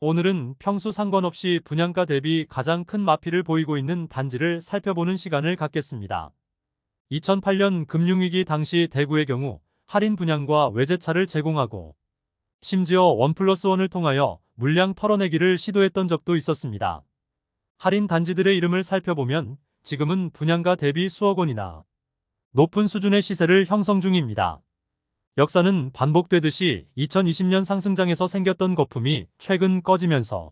오늘은 평수 상관없이 분양가 대비 가장 큰 마피를 보이고 있는 단지를 살펴보는 시간을 갖겠습니다. 2008년 금융위기 당시 대구의 경우 할인 분양과 외제차를 제공하고 심지어 원 플러스 원을 통하여 물량 털어내기를 시도했던 적도 있었습니다. 할인 단지들의 이름을 살펴보면 지금은 분양가 대비 수억 원이나 높은 수준의 시세를 형성 중입니다. 역사는 반복되듯이 2020년 상승장에서 생겼던 거품이 최근 꺼지면서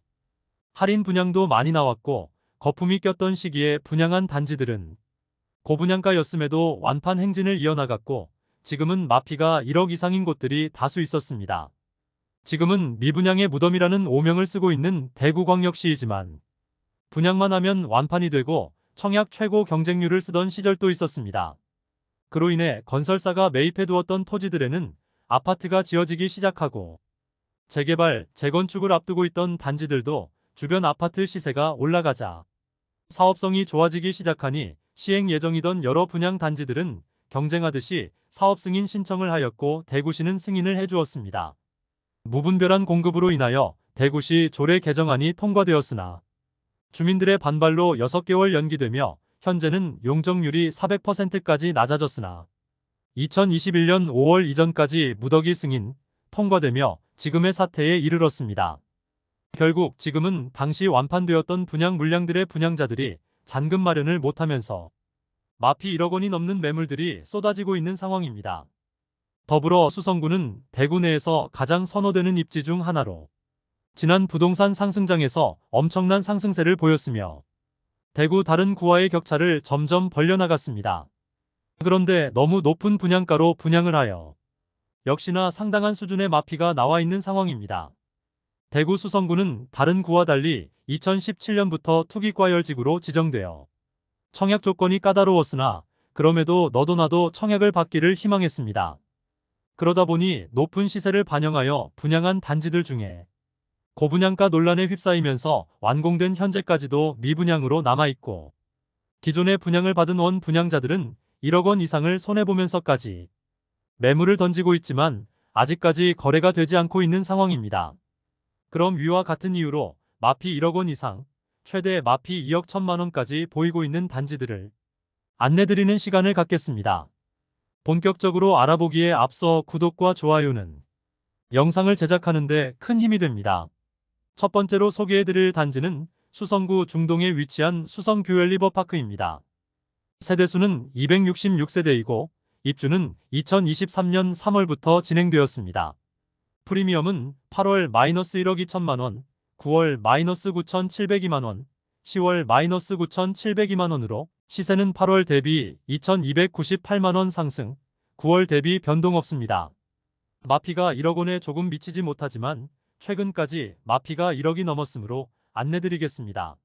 할인 분양도 많이 나왔고 거품이 꼈던 시기에 분양한 단지들은 고분양가였음에도 완판 행진을 이어나갔고 지금은 마피가 1억 이상인 곳들이 다수 있었습니다. 지금은 미분양의 무덤이라는 오명을 쓰고 있는 대구광역시이지만 분양만 하면 완판이 되고 청약 최고 경쟁률을 쓰던 시절도 있었습니다. 그로 인해 건설사가 매입해두었던 토지들에는 아파트가 지어지기 시작하고 재개발, 재건축을 앞두고 있던 단지들도 주변 아파트 시세가 올라가자 사업성이 좋아지기 시작하니 시행 예정이던 여러 분양 단지들은 경쟁하듯이 사업 승인 신청을 하였고 대구시는 승인을 해주었습니다. 무분별한 공급으로 인하여 대구시 조례 개정안이 통과되었으나 주민들의 반발로 6개월 연기되며 현재는 용적률이 400%까지 낮아졌으나 2021년 5월 이전까지 무더기 승인 통과되며 지금의 사태에 이르렀습니다. 결국 지금은 당시 완판되었던 분양 물량들의 분양자들이 잔금 마련을 못하면서 마피 1억 원이 넘는 매물들이 쏟아지고 있는 상황입니다. 더불어 수성구는 대구 내에서 가장 선호되는 입지 중 하나로 지난 부동산 상승장에서 엄청난 상승세를 보였으며 대구 다른 구와의 격차를 점점 벌려나갔습니다. 그런데 너무 높은 분양가로 분양을 하여 역시나 상당한 수준의 마피가 나와 있는 상황입니다. 대구 수성구는 다른 구와 달리 2017년부터 투기과열지구로 지정되어 청약 조건이 까다로웠으나 그럼에도 너도 나도 청약을 받기를 희망했습니다. 그러다 보니 높은 시세를 반영하여 분양한 단지들 중에 고분양가 논란에 휩싸이면서 완공된 현재까지도 미분양으로 남아있고 기존의 분양을 받은 원 분양자들은 1억 원 이상을 손해보면서까지 매물을 던지고 있지만 아직까지 거래가 되지 않고 있는 상황입니다. 그럼 위와 같은 이유로 마피 1억 원 이상, 최대 마피 2억 1천만 원까지 보이고 있는 단지들을 안내드리는 시간을 갖겠습니다. 본격적으로 알아보기에 앞서 구독과 좋아요는 영상을 제작하는데 큰 힘이 됩니다. 첫 번째로 소개해드릴 단지는 수성구 중동에 위치한 수성교열 리버파크입니다. 세대수는 266세대이고 입주는 2023년 3월부터 진행되었습니다. 프리미엄은 8월 마이너스 1억 2천만 원, 9월 마이너스 9,702만 원, 10월 마이너스 9,702만 원으로 시세는 8월 대비 2,298만 원 상승, 9월 대비 변동 없습니다. 마피가 1억 원에 조금 미치지 못하지만 최근까지 마피가 1억이 넘었으므로 안내드리겠습니다.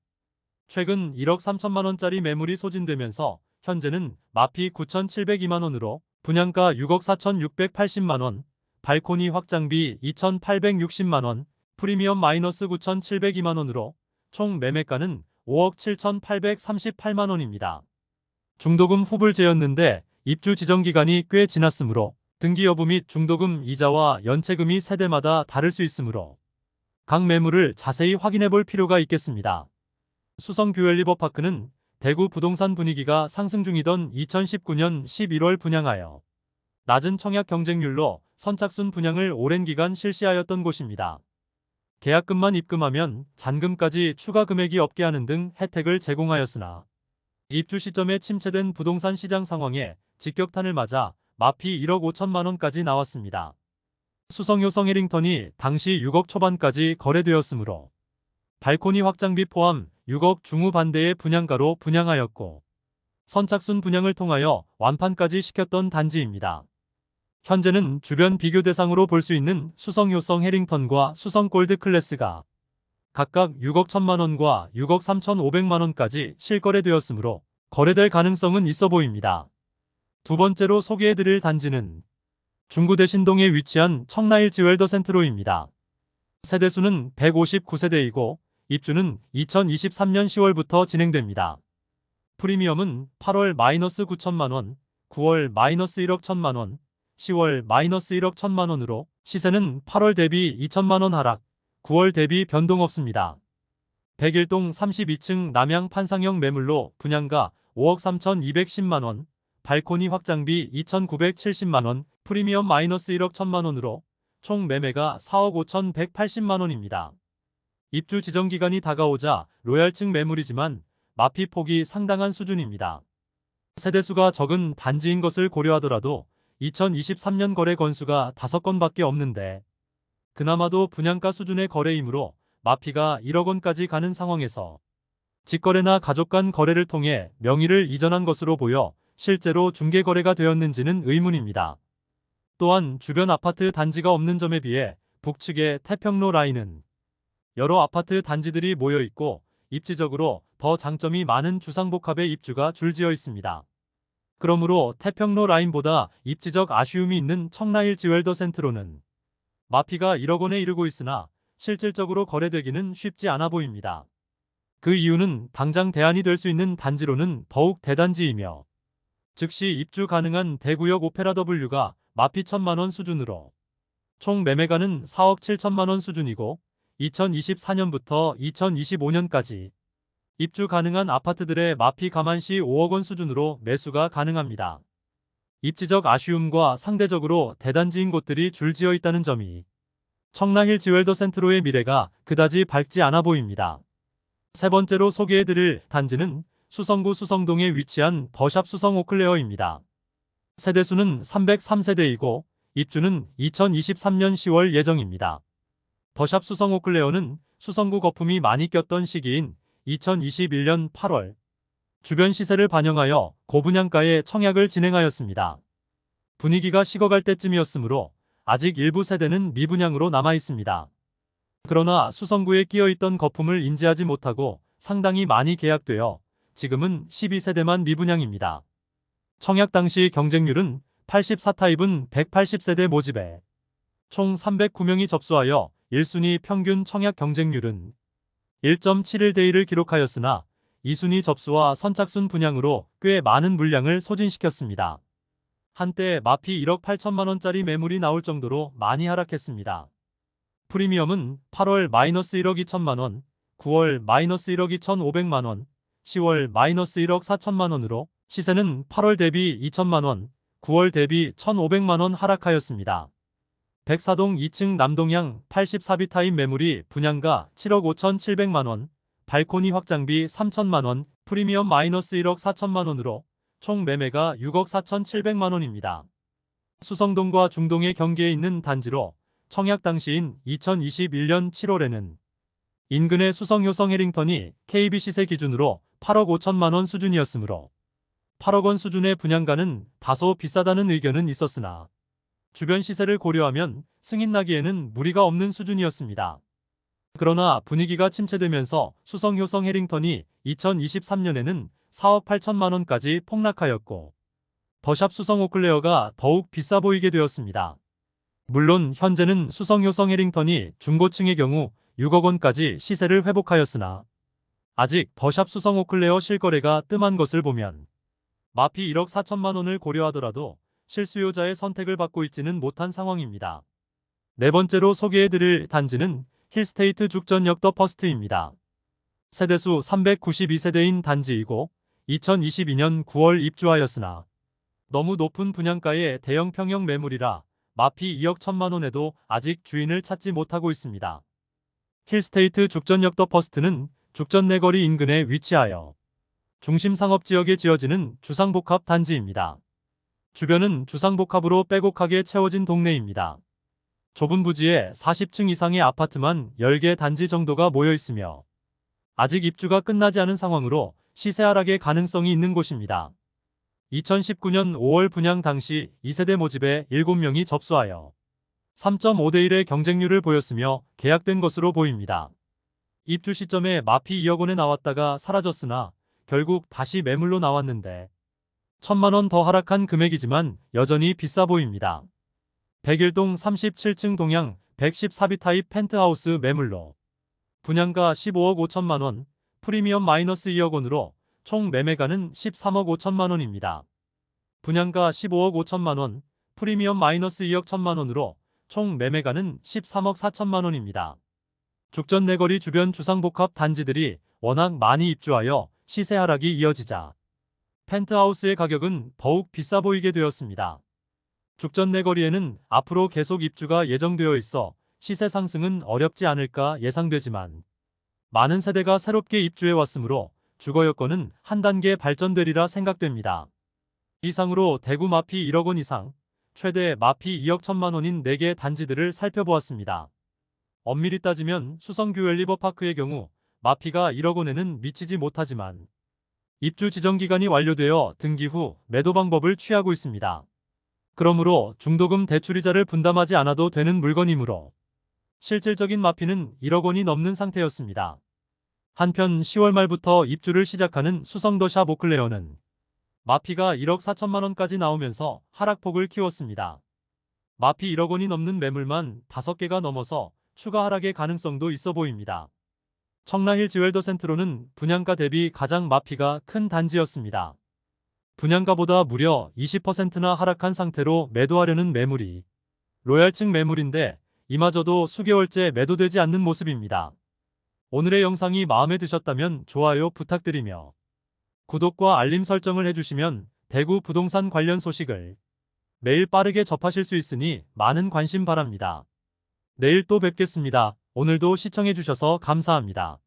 최근 1억 3천만 원짜리 매물이 소진되면서 현재는 마피 9,702만 원으로 분양가 6억 4,680만 원, 발코니 확장비 2,860만 원, 프리미엄 마이너스 9,702만 원으로 총 매매가는 5억 7,838만 원입니다. 중도금 후불제였는데 입주 지정 기간이 꽤 지났으므로 등기 여부 및 중도금 이자와 연체금이 세대마다 다를 수 있으므로 각 매물을 자세히 확인해 볼 필요가 있겠습니다. 수성 뷰엘 리버파크는 대구 부동산 분위기가 상승 중이던 2019년 11월 분양하여 낮은 청약 경쟁률로 선착순 분양을 오랜 기간 실시하였던 곳입니다. 계약금만 입금하면 잔금까지 추가 금액이 없게 하는 등 혜택을 제공하였으나 입주 시점에 침체된 부동산 시장 상황에 직격탄을 맞아 마피 1억 5천만 원까지 나왔습니다. 수성효 성 해링턴이 당시 6억 초반까지 거래되었으므로 발코니 확장비 포함 6억 중후반대의 분양가로 분양하였고 선착순 분양을 통하여 완판까지 시켰던 단지입니다. 현재는 주변 비교 대상으로 볼 수 있는 수성효성 해링턴과 수성 골드 클래스가 각각 6억 1천만 원과 6억 3천 5백만 원까지 실거래되었으므로 거래될 가능성은 있어 보입니다. 두 번째로 소개해드릴 단지는 중구 대 신동에 위치한 청라일 지 웰더 센트로입니다. 세대수는 159세대이고 입주는 2023년 10월부터 진행됩니다. 프리미엄은 8월 마이너스 9천만 원, 9월 마이너스 1억 1천만 원, 10월 마이너스 1억 1천만 원으로 시세는 8월 대비 2천만 원 하락, 9월 대비 변동 없습니다. 101동 32층 남양 판상형 매물로 분양가 5억 3,210만원, 발코니 확장비 2,970만원, 프리미엄 마이너스 1억 1천만원으로 총 매매가 4억 5,180만원입니다. 입주 지정 기간이 다가오자 로얄층 매물이지만 마피 폭이 상당한 수준입니다. 세대수가 적은 단지인 것을 고려하더라도 2023년 거래 건수가 5건밖에 없는데 그나마도 분양가 수준의 거래이므로 마피가 1억 원까지 가는 상황에서 직거래나 가족 간 거래를 통해 명의를 이전한 것으로 보여 실제로 중개 거래가 되었는지는 의문입니다. 또한 주변 아파트 단지가 없는 점에 비해 북측의 태평로 라인은 여러 아파트 단지들이 모여 있고 입지적으로 더 장점이 많은 주상복합의 입주가 줄지어 있습니다. 그러므로 태평로 라인보다 입지적 아쉬움이 있는 청라일 지웰더 센트로는 마피가 1억 원에 이르고 있으나 실질적으로 거래되기는 쉽지 않아 보입니다. 그 이유는 당장 대안이 될 수 있는 단지로는 더욱 대단지이며 즉시 입주 가능한 대구역 오페라 W가 마피 1천만원 수준으로 총 매매가는 4억 7천만원 수준이고 2024년부터 2025년까지 입주 가능한 아파트들의 마피 가만시 5억 원 수준으로 매수가 가능합니다. 입지적 아쉬움과 상대적으로 대단지인 곳들이 줄지어 있다는 점이 청라힐 지웰더 센트로의 미래가 그다지 밝지 않아 보입니다. 세 번째로 소개해드릴 단지는 수성구 수성동에 위치한 더샵 수성 오클레어입니다. 세대수는 303세대이고 입주는 2023년 10월 예정입니다. 더샵 수성 오클레어는 수성구 거품이 많이 꼈던 시기인 2021년 8월 주변 시세를 반영하여 고분양가의 청약을 진행하였습니다. 분위기가 식어갈 때쯤이었으므로 아직 일부 세대는 미분양으로 남아 있습니다. 그러나 수성구에 끼어 있던 거품을 인지하지 못하고 상당히 많이 계약되어 지금은 12세대만 미분양입니다. 청약 당시 경쟁률은 84타입은 180세대 모집에 총 309명이 접수하여 1순위 평균 청약 경쟁률은 1.71대 1을 기록하였으나 2순위 접수와 선착순 분양으로 꽤 많은 물량을 소진시켰습니다. 한때 마피 1억 8천만 원짜리 매물이 나올 정도로 많이 하락했습니다. 프리미엄은 8월 마이너스 1억 2천만 원, 9월 마이너스 1억 2천 5백만 원, 10월 마이너스 1억 4천만 원으로 시세는 8월 대비 2천만 원, 9월 대비 1,500만 원 하락하였습니다. 백사동 2층 남동향 84비타임 매물이 분양가 7억 5천7백만 원, 발코니 확장비 3천만 원, 프리미엄 마이너스 1억 4천만 원으로 총 매매가 6억 4천7백만 원입니다. 수성동과 중동의 경계에 있는 단지로 청약 당시인 2021년 7월에는 인근의 수성효성 해링턴이 KB 시세 기준으로 8억 5천만 원 수준이었으므로 8억 원 수준의 분양가는 다소 비싸다는 의견은 있었으나 주변 시세를 고려하면 승인 나기에는 무리가 없는 수준이었습니다. 그러나 분위기가 침체되면서 수성효성 해링턴이 2023년에는 4억 8천만 원까지 폭락하였고 더샵 수성 오클레어가 더욱 비싸 보이게 되었습니다. 물론 현재는 수성 효성 해링턴이 중고층의 경우 6억 원까지 시세를 회복하였으나 아직 더샵 수성 오클레어 실거래가 뜸한 것을 보면 마피 1억 4천만 원을 고려하더라도 실수요자의 선택을 받고 있지는 못한 상황입니다. 네 번째로 소개해드릴 단지는 힐스테이트 죽전역 더 퍼스트입니다. 세대수 392세대인 단지이고 2022년 9월 입주하였으나 너무 높은 분양가의 대형 평형 매물이라 마피 2억 1천만 원에도 아직 주인을 찾지 못하고 있습니다. 힐스테이트 죽전역 더 퍼스트는 죽전 내거리 인근에 위치하여 중심 상업지역에 지어지는 주상복합 단지입니다. 주변은 주상복합으로 빼곡하게 채워진 동네입니다. 좁은 부지에 40층 이상의 아파트만 10개 단지 정도가 모여 있으며 아직 입주가 끝나지 않은 상황으로 시세 하락의 가능성이 있는 곳입니다. 2019년 5월 분양 당시 2세대 모집에 7명이 접수하여 3.5대 1의 경쟁률을 보였으며 계약된 것으로 보입니다. 입주 시점에 마피 2억 원에 나왔다가 사라졌으나 결국 다시 매물로 나왔는데 천만 원 더 하락한 금액이지만 여전히 비싸 보입니다. 101동 37층 동향 114비 타입 펜트하우스 매물로 분양가 15억 5천만 원, 프리미엄 마이너스 2억 원으로 총 매매가는 13억 5천만 원입니다. 분양가 15억 5천만 원, 프리미엄 마이너스 2억 천만 원으로 총 매매가는 13억 4천만 원입니다. 죽전 내거리 주변 주상복합 단지들이 워낙 많이 입주하여 시세 하락이 이어지자 펜트하우스의 가격은 더욱 비싸 보이게 되었습니다. 죽전 내거리에는 앞으로 계속 입주가 예정되어 있어 시세 상승은 어렵지 않을까 예상되지만 많은 세대가 새롭게 입주해 왔으므로 주거 여건은 한 단계 발전되리라 생각됩니다. 이상으로 대구 마피 1억 원 이상, 최대 마피 2억 1천만 원인 4개 단지들을 살펴보았습니다. 엄밀히 따지면 수성규 리버파크의 경우 마피가 1억 원에는 미치지 못하지만 입주 지정 기간이 완료되어 등기 후 매도 방법을 취하고 있습니다. 그러므로 중도금 대출이자를 분담하지 않아도 되는 물건이므로 실질적인 마피는 1억 원이 넘는 상태였습니다. 한편 10월 말부터 입주를 시작하는 수성더샵 오클레어는 마피가 1억 4천만 원까지 나오면서 하락폭을 키웠습니다. 마피 1억 원이 넘는 매물만 5개가 넘어서 추가 하락의 가능성도 있어 보입니다. 청라힐 지웰더 센트로는 분양가 대비 가장 마피가 큰 단지였습니다. 분양가보다 무려 20%나 하락한 상태로 매도하려는 매물이 로얄층 매물인데 이마저도 수개월째 매도되지 않는 모습입니다. 오늘의 영상이 마음에 드셨다면 좋아요 부탁드리며 구독과 알림 설정을 해주시면 대구 부동산 관련 소식을 매일 빠르게 접하실 수 있으니 많은 관심 바랍니다. 내일 또 뵙겠습니다. 오늘도 시청해주셔서 감사합니다.